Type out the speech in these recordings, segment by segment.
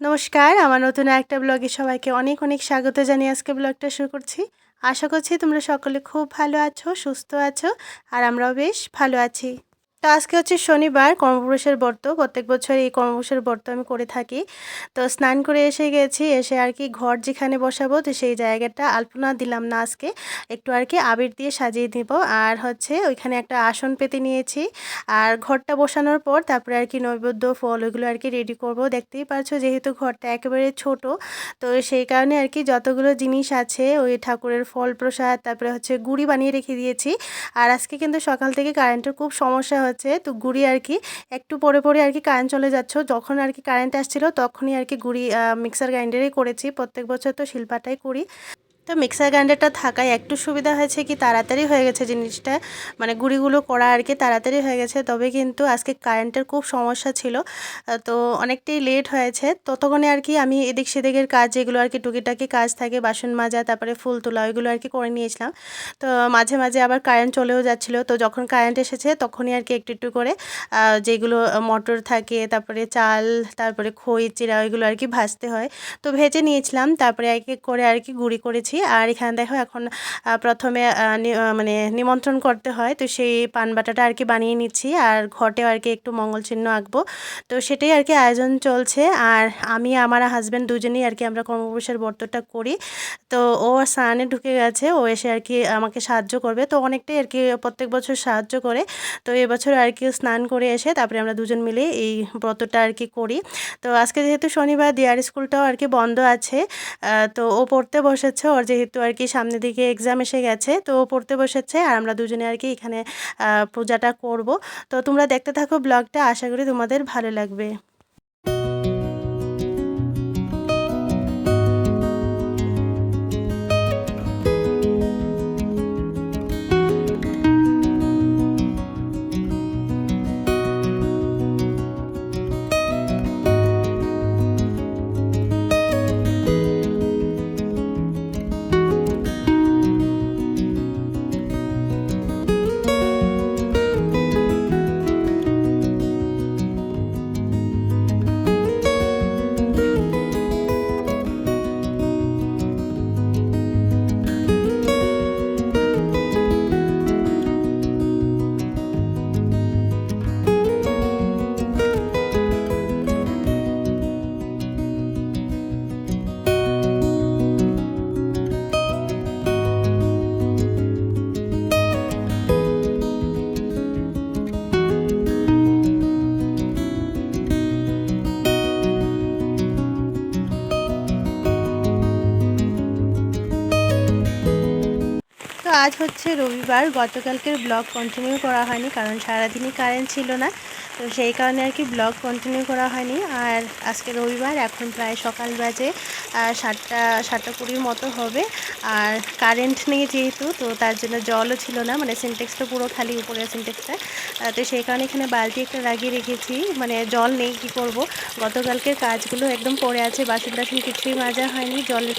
নমস্কার, আমার নতুন একটা ব্লগে সবাইকে অনেক অনেক স্বাগত জানিয়ে আজকে ব্লগটা শুরু করছি। আশা করছি তোমরা সকলে খুব ভালো আছো, সুস্থ আছো, আর আমরাও বেশ ভালো আছি। তো আজকে হচ্ছে শনিবার, কর্মপুরুষের ব্রত। প্রত্যেক বছর এই কর্মপুরুষের ব্রত আমি করে থাকি। তো স্নান করে এসে গেছি, এসে আর কি ঘর যেখানে বসাবো, তো সেই জায়গাটা আলপনা দিলাম না আজকে। একটু আর কি আবির দিয়ে সাজিয়ে দিব আর হচ্ছে ওইখানে একটা আসন পেতে নিয়েছি। আর ঘরটা বসানোর পর তারপরে আর কি নৈবেদ্য, ফল ওইগুলো আর কি রেডি করব। দেখতেই পারছ যেহেতু ঘরটা একেবারে ছোট, তো সেই কারণে আর কি যতগুলো জিনিস আছে, ওই ঠাকুরের ফল প্রসাদ, তারপরে হচ্ছে গুড়ি বানিয়ে রেখে দিয়েছি। আর আজকে কিন্তু সকাল থেকে কারেন্টের খুব সমস্যা হচ্ছে। তো গুড়ি আর কি একটু পরে পরে আর কি কারেন্ট চলে যাচ্ছ। যখন আর কি কারেন্ট আসছিল, তখনই আর কি গুড়ি মিক্সার গ্রাইন্ডারেই করেছি। প্রত্যেক বছর তো শিল্পাটাই করি। তো মিক্সার গ্রাইন্ডারটা থাকায় একটু সুবিধা হয়েছে কি তাড়াতাড়ি হয়ে গেছে জিনিসটা। মানে গুঁড়িগুলো করা আর কি তাড়াতাড়ি হয়ে গেছে। তবে কিন্তু আজকে কারেন্টের খুব সমস্যা ছিল। তো অনেকটাই লেট হয়েছে। ততক্ষণে আর কি আমি এদিক সেদিকের কাজ যেগুলো আর কি টুকিটাকি কাজ থাকে, বাসন মাজা, তারপরে ফুল তোলা, ওইগুলো আর কি করে নিয়েছিলাম। তো মাঝে মাঝে আবার কারেন্ট চলেও যাচ্ছিল। তো যখন কারেন্ট এসেছে তখনই আর কি একটু একটু করে যেগুলো মটর থাকে, তারপরে চাল, তারপরে খই চিরা ওইগুলো আর কি ভাজতে হয়। তো ভেজে নিয়েছিলাম। তারপরে এক এক করে আর কি গুঁড়ি করেছি। আর এখানে দেখো এখন প্রথমে মানে নিমন্ত্রণ করতে হয়। তো সেই পান বাটাটা আর কি বানিয়ে নিচ্ছি। আর ঘটেও আর কি একটু মঙ্গল চিহ্ন আঁকবো। তো সেটাই আর কি আয়োজন চলছে। আর আমি, আমার হাজব্যান্ড দুজনেই আর কি আমরা কর্মপুরুষের বর্তটা করি। তো ও স্নানে ঢুকে গেছে। ও এসে আর কি আমাকে সাহায্য করবে। তো অনেকটাই আর কি প্রত্যেক বছর সাহায্য করে। তো এবছর আর কি স্নান করে এসে তারপরে আমরা দুজন মিলে এই ব্রতটা আর কি করি। তো আজকে যেহেতু শনিবার, দিয়ার স্কুলটাও আর কি বন্ধ আছে। তো ও পড়তে বসেছে। ওর যেহেতু আর কি সামনের দিকে এক্সাম এসে গেছে, তো পড়তে বসেছে আর আমরা দুজনে আর কি এখানে পূজাটা করব। তো তোমরা দেখতে থাকো ব্লগটা আশা করি তোমাদের ভালো লাগবে। আজ হচ্ছে রবিবার, গতকালকের ব্লগ কন্টিনিউ করা হয়নি কারণ সারাদিনই কারেন্ট ছিল না। তো সেই কারণে আর কি ব্লগ কন্টিনিউ করা হয়নি। আর আজকে রবিবার, এখন প্রায় সকাল বাজে সাতটা সাতটা কুড়ির মতো হবে। আর কারেন্ট নেই যেহেতু, তো তার জন্য জলও ছিল না মানে সিনটেক্সটা পুরো খালি উপরে সিনটেক্সটা তো সেই কারণে এখানে বালতি একটা লাগিয়ে রেখেছি মানে জল নেই, কি করব? গতকালকের কাজগুলো একদম পড়ে আছে বাসন টাসন কিছুই মাজা হয়নি জলের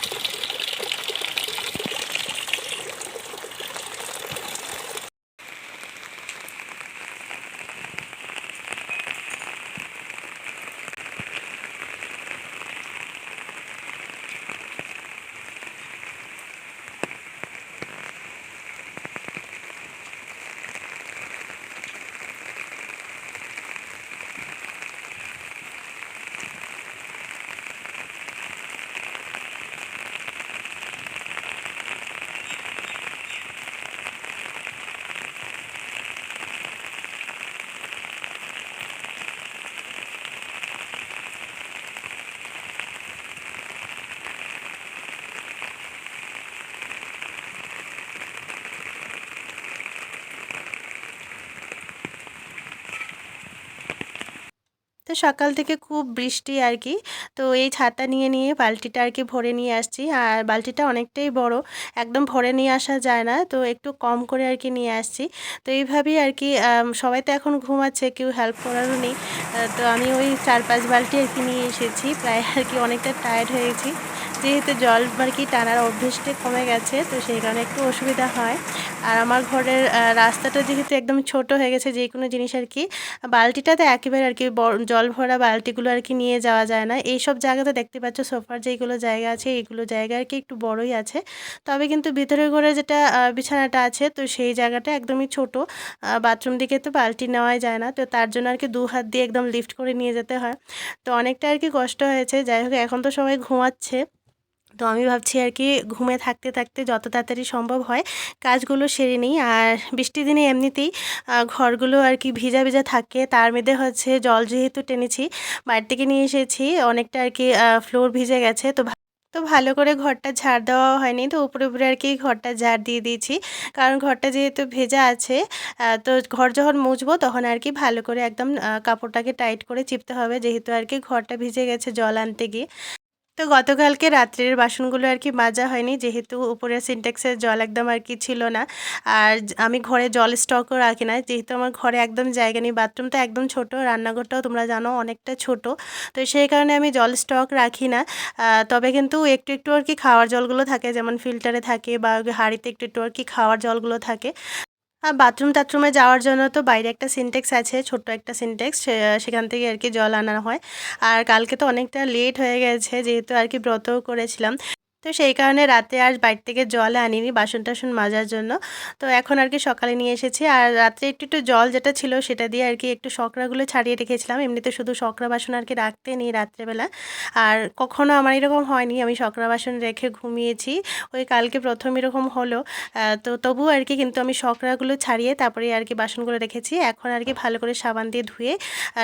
তো সকাল থেকে খুব বৃষ্টি আর কি তো এই ছাতা নিয়ে নিয়ে বালতিটা আর কি ভরে নিয়ে আসছি। আর বালতিটা অনেকটাই বড়, একদম ভরে নিয়ে আসা যায় না। তো একটু কম করে আর কি নিয়ে আসছি। তো এইভাবেই আর কি সবাই তো এখন ঘুমাচ্ছে, কেউ হেল্প করারও নেই। তো আমি ওই চার পাঁচ বালতি আর কি নিয়ে এসেছি। প্রায় আর কি অনেকটা টায়ার্ড হয়েছি যেহেতু জল আর কি টানার অভ্যেসটা কমে গেছে, তো সেই কারণে একটু অসুবিধা হয়। আর আমার ঘরের রাস্তাটা যেহেতু একদম ছোট হয়ে গেছে যে কোনো জিনিস আর কি, বালতিটাতে একেবারে আর কি জল ভরা বালতিগুলো আর কি নিয়ে যাওয়া যায় না। এইসব জায়গাতে দেখতে পাচ্ছ সোফার যেগুলো জায়গা আছে এইগুলো জায়গা আর কি একটু বড়ই আছে। তবে কিন্তু ভিতরে ঘরে যেটা বিছানাটা আছে, তো সেই জায়গাটা একদমই ছোট। বাথরুম দিকে তো বালতি নেওয়াই যায় না, তো তার জন্য আর কি দু হাত দিয়ে একদম লিফট করে নিয়ে যেতে হয়। তো অনেকটা আর কি কষ্ট হয়েছে। যাই হোক, এখন তো সবাই ঘুমাচ্ছে। তো আমি ভাবছি আর কি ঘুমে থাকতে থাকতে যত তাড়াতাড়ি সম্ভব হয় কাজগুলো সেরে নিই। আর বৃষ্টির দিনে এমনিতেই ঘরগুলো আর কি ভিজা ভিজা থাকে। তার মধ্যে হচ্ছে জল যেহেতু টেনেছি বাইরে থেকে নিয়ে এসেছি, অনেকটা আর কি ফ্লোর ভিজে গেছে। তো তো ভালো করে ঘরটা ঝাড় দেওয়া হয়নি। তো উপরে উপরে আর কি ঘরটা ঝাড় দিয়ে দিয়েছি। কারণ ঘরটা যেহেতু ভেজা আছে তো ঘর যখন মুছবো তখন আর কি ভালো করে একদম কাপড়টাকে টাইট করে চিপতে হবে। যেহেতু আর কি ঘরটা ভিজে গেছে জল আনতে গিয়ে। তো গতকালকে রাত্রের বাসনগুলো আর কি মাজা হয়নি, যেহেতু উপরে সিনটেক্সের জল একদম আর কি ছিল না। আর আমি ঘরে জল স্টকও রাখি না যেহেতু আমার ঘরে একদম জায়গা নেই বাথরুমটা একদম ছোট, রান্নাঘরটাও তোমরা জানো অনেকটা ছোট। তো সেই কারণে আমি জল স্টক রাখি না। তবে কিন্তু একটু একটু আর কি খাওয়ার জলগুলো থাকে, যেমন ফিল্টারে থাকে বা হাঁড়িতে একটু একটু আর কি খাওয়ার জলগুলো থাকে। আর বাথরুম টাথরুমে যাওয়ার জন্য তো বাইরে একটা সিনটেক্স আছে, ছোট্ট একটা সিনটেক্স সেখান থেকে আর কি জল আনা হয়। আর কালকে তো অনেকটা লেট হয়ে গেছে, যেহেতু আর কি ব্রতও করেছিলাম। তো সেই কারণে রাতে আর বাইরে থেকে জল আনিনি বাসন টাসন মাজার জন্য। তো এখন আর কি সকালে নিয়ে এসেছি। আর রাত্রে একটু একটু জল যেটা ছিল সেটা দিয়ে আর কি একটু শকরাগুলো ছাড়িয়ে রেখেছিলাম। এমনিতে শুধু শকরা বাসন আর কি রাখতে নিই রাত্রেবেলা। আর কখনো আমার এরকম হয়নি। আমি শকরা বাসন রেখে ঘুমিয়েছি। ওই কালকে প্রথম এরকম হলো। তো তবুও আর কি কিন্তু আমি শকরাগুলো ছাড়িয়ে তারপরে আর কি বাসনগুলো রেখেছি। এখন আর কি ভালো করে সাবান দিয়ে ধুয়ে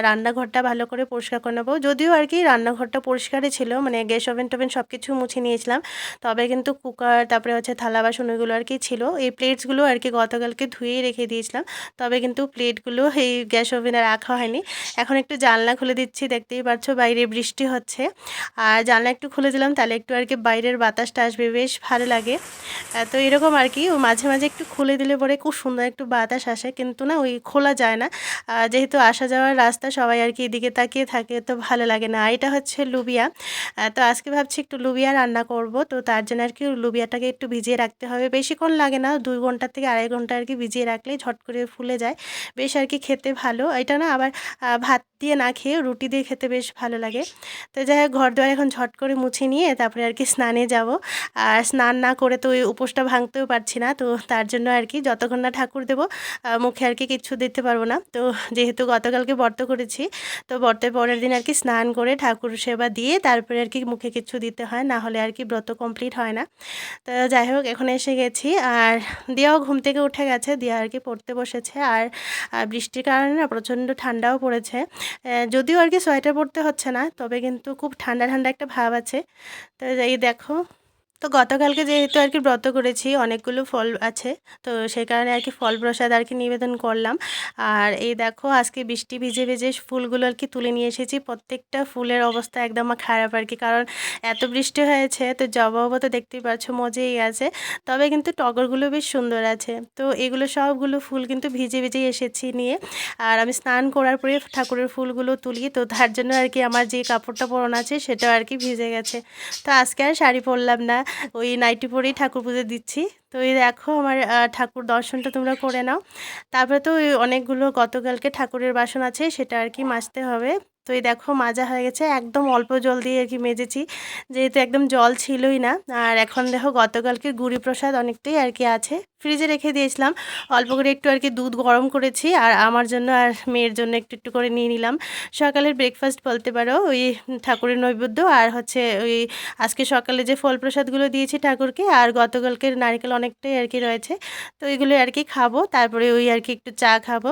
রান্নাঘরটা ভালো করে পরিষ্কার করে নেব। যদিও আর কি রান্নাঘরটা পরিষ্কারই ছিল। মানে গ্যাস ওভেন টোভেন সব কিছু মুছে নিয়েছিলাম। তবে কিন্তু কুকার, তারপরে হচ্ছে থালা বাসন ওইগুলো আর কি ছিল। এই প্লেটসগুলো আর কি গতকালকে ধুয়েই রেখে দিয়েছিলাম। তবে কিন্তু প্লেটগুলো এই গ্যাস ওভেনে রাখা হয়নি। এখন একটু জানলা খুলে দিচ্ছি, দেখতেই পাচ্ছ বাইরে বৃষ্টি হচ্ছে। আর জানলা একটু খুলে দিলাম, তাহলে একটু আর কি বাইরের বাতাসটা আসবে, বেশ ভালো লাগে। তো এরকম আর কি মাঝে মাঝে একটু খুলে দিলে পরে খুব সুন্দর একটু বাতাস আসে, কিন্তু না ওই খোলা যায় না। যেহেতু আসা যাওয়ার রাস্তা, সবাই আর কি এদিকে তাকিয়ে থাকে, তো ভালো লাগে না। এটা হচ্ছে লুবিয়া। তো আজকে ভাবছি একটু লুবিয়া রান্না করব। তো তার জন্য আর কি লুবিয়াটাকে একটু ভিজিয়ে রাখতে হবে। বেশিক্ষণ লাগে না, দুই ঘণ্টা থেকে আড়াই ঘণ্টা আর কি ভিজিয়ে রাখলেই ঝট করে ফুলে যায়। বেশ আর কি খেতে ভালো। এটা না আবার ভাত দিয়ে না খেয়ে রুটি দিয়ে খেতে বেশ ভালো লাগে। তো যাই হোক ঘর দুয়ার এখন ঝট করে মুছে নিয়ে তারপরে আর কি স্নানে যাব। আর স্নান না করে তো ওই উপোসটা ভাঙতেও পারছি না, তো তার জন্য আর কি যতক্ষণ না ঠাকুর দেবো মুখে আর কি কিচ্ছু দিতে পারব না। তো যেহেতু গতকালকে ব্রত করেছি, তো ব্রতের পরের দিন আর কি স্নান করে ঠাকুর সেবা দিয়ে তারপরে আর কি মুখে কিচ্ছু দিতে হয়, না হলে আর কি ব্রত কমপ্লিট হয় না। তো যাই হোক, এখন এসে গেছি। আর দিয়াও ঘুম থেকে উঠে গেছে। দিয়া আর কি পড়তে বসেছে। আর আর বৃষ্টির কারণে না প্রচণ্ড ঠান্ডাও পড়েছে। যদিও আর কি সোয়েটার পরতে হচ্ছে না, তবে কিন্তু খুব ঠান্ডা ঠান্ডা একটা ভাব আছে। তো এই দেখো তো গতকালকে যেহেতু আর কি ব্রত করেছি, অনেকগুলো ফল আছে, তো সেই কারণে আর কি ফল প্রসাদ আর কি নিবেদন করলাম। আর এই দেখো, আজকে বৃষ্টি ভিজে ভিজে ফুলগুলো আর কি তুলে নিয়ে এসেছি। প্রত্যেকটা ফুলের অবস্থা একদম খারাপ আর কি কারণ এত বৃষ্টি হয়েছে, তো জবাবও তো দেখতেই পাচ্ছ মজেই আছে। তবে কিন্তু টগরগুলো বেশ সুন্দর আছে, তো এগুলো সবগুলো ফুল কিন্তু ভিজে ভিজে এসেছি নিয়ে। আর আমি স্নান করার পরে ঠাকুরের ফুলগুলো তুলি, তো তার জন্য আর কি আমার যে কাপড়টা পরন আছে সেটাও আর কি ভিজে গেছে। তো আজকে আর শাড়ি পরলাম না ওই নাইটি পরেই ঠাকুর পুজো দিচ্ছি। তো এই দেখো আমার ঠাকুর দর্শনটা তোমরা করে নাও। তারপরে তো ওই অনেকগুলো গতকালকে ঠাকুরের বাসন আছে, সেটা আর কি মাজতে হবে। তো এই দেখো মাজা হয়ে গেছে, একদম অল্প জল দিয়ে আর কি মেজেছি। যেহেতু একদম জল ছিলই না, আর এখন দেখো গতকালকে গুড়ি প্রসাদ অনেকটাই আর কি আছে। ফ্রিজে রেখে দিয়েছিলাম, অল্প করে একটু আর কি দুধ গরম করেছি, আর আমার জন্য আর মেয়ের জন্য একটু একটু করে নিয়ে নিলাম। সকালের ব্রেকফাস্ট বলতে পারো, ওই ঠাকুরের নৈবেদ্য আর হচ্ছে ওই আজকে সকালে যে ফল প্রসাদগুলো দিয়েছি ঠাকুরকে, আর গতকালকে নারকেল অনেকটাই আর কি রয়েছে। তো এগুলো আর কি খাব, তারপরে ওই আর কি একটু চা খাব।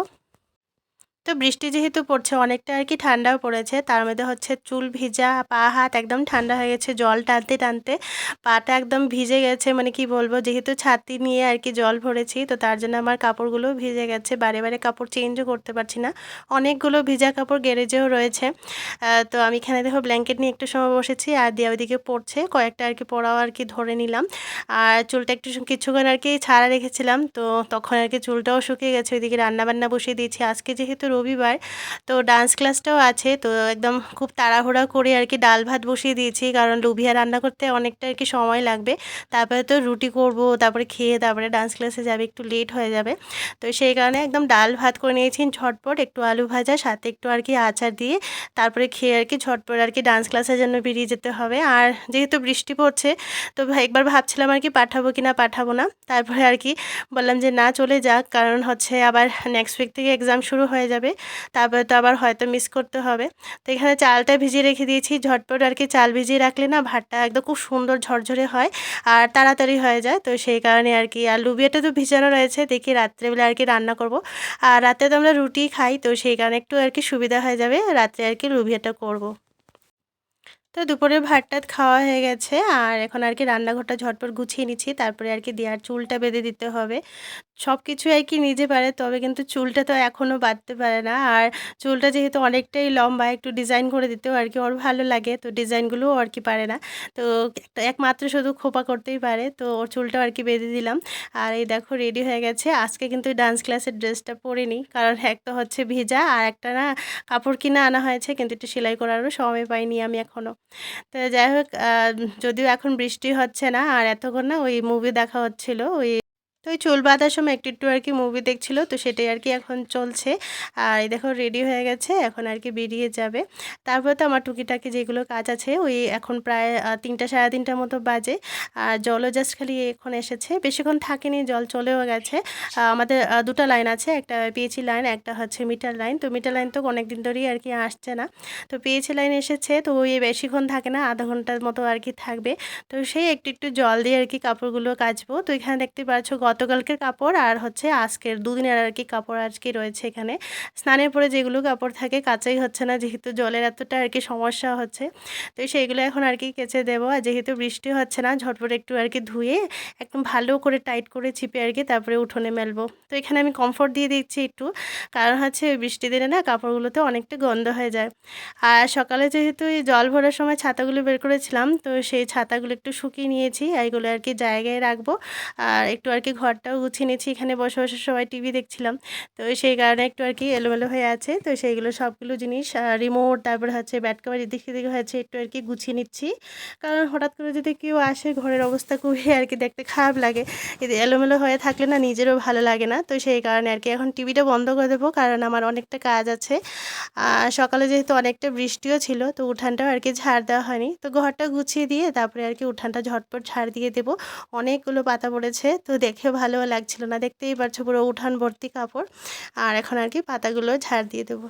তো বৃষ্টি যেহেতু পড়ছে, অনেকটা আর কি ঠান্ডাও পড়েছে। তার মধ্যে হচ্ছে চুল ভিজা, পা, হাত একদম ঠান্ডা হয়ে গেছে, জল টানতে টানতে। পাটা একদম ভিজে গেছে মানে কি বলব, যেহেতু ছাতি নিয়ে আর কি জল ভরেছি, তো তার জন্য আমার কাপড়গুলো ভিজে গেছে। বারে বারে কাপড় চেঞ্জও করতে পারছি না। অনেকগুলো ভিজা কাপড় গ্যারেজেও রয়েছে। তো আমি এখানে দেখো ব্ল্যাঙ্কেট নিয়ে একটু সময় বসেছি, আর দিয়া ওইদিকে পড়ছে। কয়েকটা আর কি পড়াও আর কি ধরে নিলাম। আর চুলটা একটু কিছুক্ষণ আর কি ছাড়া রেখেছিলাম, তো তখন আর কি চুলটাও শুকিয়ে গেছে, ওইদিকে রান্না বান্না বসিয়ে দিয়েছি। আজকে যেহেতু রবিবার। তো ডান্স ক্লাসটাও আছে। তো একদম খুব তাড়াহুড়া করে আর কি ডাল ভাত বসিয়ে দিয়েছি। কারণ লুভিয়া রান্না করতে অনেকটা আর কি সময় লাগবে। তারপরে তো রুটি করব, তারপরে খেয়ে তারপরে ডান্স ক্লাসে যাবে, একটু লেট হয়ে যাবে। তো সেই কারণে একদম ডাল ভাত করে নিয়েছি ঝটপট, একটু আলু ভাজা, সাথে একটু আর কি আচার দিয়ে, তারপরে খেয়ে আর কি ঝটপট আর কি ডান্স ক্লাসের জন্য বেরিয়ে যেতে হবে। আর যেহেতু বৃষ্টি পড়ছে, তো একবার ভাবছিলাম আর কি পাঠাবো কি না পাঠাবো না। তারপরে আর কি বললাম যে না, চলে যাক। কারণ হচ্ছে আবার নেক্সট উইক থেকে এক্সাম শুরু হয়ে যাবে। তারপরে তো আবার হয়তো মিস করতে হবে। তো এখানে চালটা ভিজিয়ে রেখে দিয়েছি। ঝটপট আর কি চাল ভিজিয়ে রাখলে না ভাতটা একদম খুব সুন্দর ঝরঝরে হয় আর তাড়াতাড়ি হয়ে যায়। তো সেই কারণে আর কি আর লুবিয়াটা তো ভিজানো রয়েছে। দেখি রাত্রেবেলা আর কি রান্না করব। আর রাতে তো আমরা রুটি খাই। তো সেই কারণে একটু আর কি সুবিধা হয়ে যাবে। রাত্রে আর কি লুবিয়াটা করব। তো দুপুরে ভাত টাত খাওয়া হয়ে গেছে। আর এখন আর কি রান্নাঘরটা ঝটপট গুছিয়ে নিচ্ছি। তারপরে আর কি দেওয়ার চুলটা বেঁধে দিতে হবে। সব কিছু আর কি নিজে পারে, তবে কিন্তু চুলটা তো এখনও বাঁধতে পারে না। আর চুলটা যেহেতু অনেকটাই লম্বা, একটু ডিজাইন করে দিতেও আর কি ওর ভালো লাগে। তো ডিজাইনগুলোও আর কি পারে না। তো একমাত্র শুধু খোপা করতেই পারে। তো ওর চুলটাও আর কি বেঁধে দিলাম। আর এই দেখো রেডি হয়ে গেছে। আজকে কিন্তু ডান্স ক্লাসের ড্রেসটা পরে নিই কারণ এক তো হচ্ছে ভিজা আর একটা না কাপড় কিনে আনা হয়েছে। কিন্তু একটু সেলাই করারও সময় পাইনি আমি এখনও তো যাই হোক যদিও এখন বৃষ্টি হচ্ছে না, আর এতক্ষণ না ওই মুভি দেখা হচ্ছিল, ওই তো ওই চুল বাঁধার সময় একটু একটু আর কি মুভি দেখছিল, তো সেটাই আর কি এখন চলছে। আর এই দেখো রেডি হয়ে গেছে, এখন আর কি বেরিয়ে যাবে। তারপরে তো আমার টুকিটাকি যেগুলো কাজ আছে, ওই এখন প্রায় তিনটা, সাড়ে তিনটার মতো বাজে। আর জলও জাস্ট খালি এখন এসেছে। বেশিক্ষণ থাকেনি, জল চলেও গেছে। আমাদের দুটো লাইন আছে, একটা পিএইচি লাইন একটা হচ্ছে মিটার লাইন তো মিটার লাইন তো অনেক দিন ধরেই আর কি আসছে না। তো পিএইচি লাইন এসেছে, তো ওই বেশিক্ষণ থাকে না, আধা ঘণ্টার মতো আর কি থাকবে। তো সেই একটু একটু জল দিয়ে আর কি কাপড়গুলো কাচবো। তো এখানে দেখতে পাচ্ছ গতকালকের কাপড় আর হচ্ছে আজকের দুদিনের আর কি কাপড় আজকে রয়েছে এখানে। স্নানের পরে যেগুলো কাপড় থাকে কাচাই হচ্ছে না, যেহেতু জলের এতটা আর কি সমস্যা হচ্ছে। তো সেইগুলো এখন আর কি কেচে দেবো। আর যেহেতু বৃষ্টি হচ্ছে না, ঝটপট একটু আর কি ধুয়ে একদম ভালো করে টাইট করে ছিপে আর কি তারপরে উঠোনে মেলবো। তো এখানে আমি কমফোর্ট দিয়ে দিচ্ছি একটু, কারণ হচ্ছে বৃষ্টি দিনে না কাপড়গুলোতে অনেকটা গন্ধ হয়ে যায়। আর সকালে যেহেতু এই জল ভরার সময় ছাতাগুলো বের করেছিলাম, তো সেই ছাতাগুলো একটু শুকিয়ে নিয়েছি, এইগুলো আর কি জায়গায় রাখব। আর একটু আর কি ঘরটাও গুছিয়ে নিয়েছি। এখানে বসে বসে সবাই টিভি দেখছিলাম। তো সেই কারণে একটু আর কি এলোমেলো হয়ে আছে। তো সেইগুলো সবগুলো জিনিস রিমোট তারপর হচ্ছে ব্যাট কভার এদিক সেদিকে হয়েছে, একটু আর কি গুছিয়ে নিচ্ছি। কারণ হঠাৎ করে যদি কেউ আসে, ঘরের অবস্থা খুবই আর কি দেখতে খারাপ লাগে। এলোমেলো হয়ে থাকলে না নিজেরও ভালো লাগে না। তো সেই কারণে আর কি এখন টিভিটা বন্ধ করে দেবো, কারণ আমার অনেকটা কাজ আছে। সকালে যেহেতু অনেকটা বৃষ্টিও ছিল, তো উঠানটাও আর কি ঝাড় দেওয়া হয়নি। তো ঘরটা গুছিয়ে দিয়ে তারপরে আর কি উঠানটা ঝটপট ঝাড় দিয়ে দেবো। অনেকগুলো পাতা পড়েছে, তো দেখে ভালো লাগছিল না। দেখতেই পারছ পুরো উঠান ভর্তি কাপড়। আর এখন আর কি পাতাগুলো ঝাড় দিয়ে দেবো।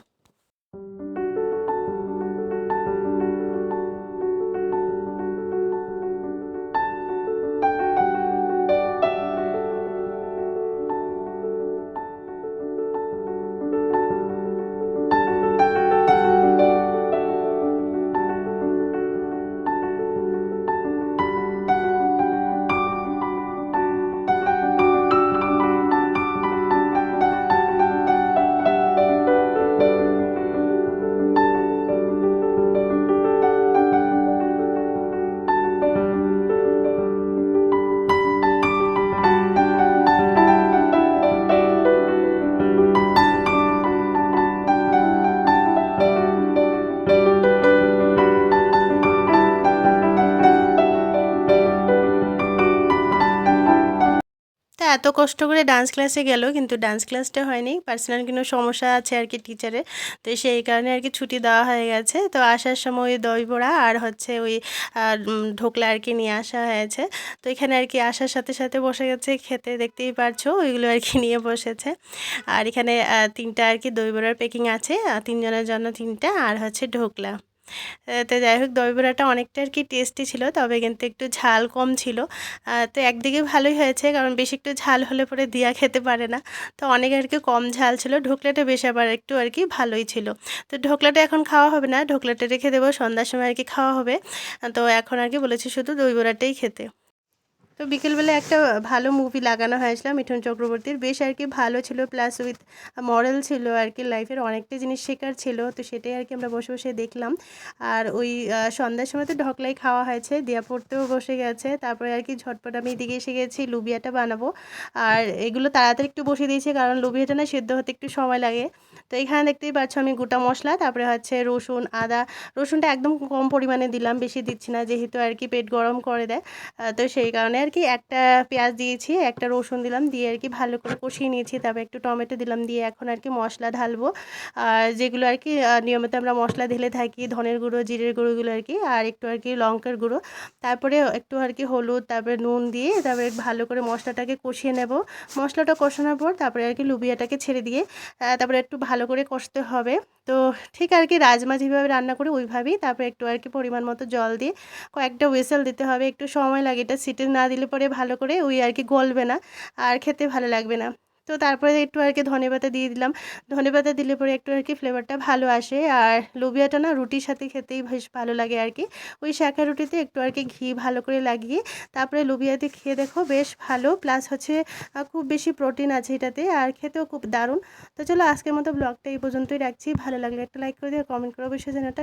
কষ্ট করে ডান্স ক্লাসে গেল, কিন্তু ডান্স ক্লাসটা হয়নি। পার্সোনাল কোনো সমস্যা আছে আর কি টিচারে তো সেই কারণে আর কি ছুটি দেওয়া হয়ে গেছে। তো আসার সময় ওই দই বড়া আর হচ্ছে ওই ঢোকলা আর কি নিয়ে আসা হয়েছে। তো এখানে আর কি আসার সাথে সাথে বসে গেছে খেতে, দেখতেই পারছ, ওইগুলো আর কি নিয়ে বসেছে। আর এখানে তিনটা আর কি দই বড়ার প্যাকিং আছে। তিনজনের জন্য তিনটা, আর হচ্ছে ঢোকলা। তো যাই হোক দই বড়াটা অনেকটা আর কি টেস্টি ছিল, তবে কিন্তু একটু ঝাল কম ছিল। তো একদিকে ভালোই হয়েছে, কারণ বেশি একটু ঝাল হলে পরে দিয়া খেতে পারে না। তো অনেক আর কি কম ঝাল ছিল, ঢোকলাটা বেশ আবার একটু আর কি ভালোই ছিল। তো ঢোকলাটা এখন খাওয়া হবে না, ঢোকলাটা রেখে দেবো, সন্ধ্যার সময় আর কি খাওয়া হবে। তো এখন আর কি বলেছি, শুধু দই বড়াটাই খেতে। তো বিকেলবেলা একটা ভালো মুভি লাগানো হয়েছিল, মিঠুন চক্রবর্তীর। বেশ আর কি ভালো ছিল প্লাস উইথ মডেল ছিল আর কি লাইফের অনেকটা জিনিস শেখার ছিল, তো সেটাই আর কি আমরা বসে বসে দেখলাম। আর ওই সন্ধ্যার সময় তো ঢকলাই খাওয়া হয়েছে, দিয়া পড়তেও বসে গেছে, তারপরে আর কি ঝটপট আমি এদিকে এসে গেছি, লুবিয়াটা বানাবো। আর এগুলো তাড়াতাড়ি একটু বসে দিয়েছি, কারণ লুবিয়াটা না সেদ্ধ হতে একটু সময় লাগে। তো এখানে দেখতেই পাচ্ছ আমি গোটা মশলা, তারপরে হচ্ছে রসুন, আদা। রসুনটা একদম কম পরিমাণে দিলাম, বেশি দিচ্ছি না, যেহেতু আর কি পেট গরম করে দেয়। তো সেই কারণে আর কি একটা পেঁয়াজ দিয়েছি, একটা রসুন দিলাম, দিয়ে আর কি ভালো করে কষিয়ে নিয়েছি। তারপর একটু টমেটো দিলাম, দিয়ে এখন আর কি মশলা ঢালবো। আর যেগুলো আর কি নিয়মিত আমরা মশলা ঢেলে থাকি, ধনের গুঁড়ো, জিরের গুঁড়োগুলো আর কি, আর একটু আর কি লঙ্কার গুঁড়ো। তারপরে একটু আর কি হলুদ, তারপরে নুন দিয়ে তারপরে ভালো করে মশলাটাকে কষিয়ে নেব। মশলাটা কষানোর পর তারপরে আর কি লুবিয়াটাকে ছেড়ে দিয়ে তারপরে একটু ভালো করে কষতে হবে। তো ঠিক আর কি রাজমা যেভাবে রান্না করি ওইভাবেই তারপর একটু আর কি পরিমাণ মতো জল দিয়ে কয়েকটা হুইসেল দিতে হবে। একটু সময় লাগে এটা, সিটি না দিলে পরে ভালো করে ওই আর কি গলবে না আর খেতে ভালো লাগবে না। তো তারপরে একটু আর কি ধনে পাতা দিয়ে দিলাম। ধনে পাতা দিলে পরে একটু আর কি ফ্লেভারটা ভালো আসে। আর লোবিয়াটা না রুটির সাথে খেতেই বেশ ভালো লাগে আর কি। ওই শাঁখা রুটিতে একটু আর কি ঘি ভালো করে লাগিয়ে তারপরে লোবিয়াতে খেয়ে দেখো বেশ ভালো। প্লাস হচ্ছে খুব বেশি প্রোটিন আছে এটাতে আর খেতেও খুব দারুণ। তো চলো আজকের মতো ব্লগটা এই পর্যন্তই রাখছি। ভালো লাগলে একটা লাইক করে দিও কমেন্ট করে অবশ্যই জানাটা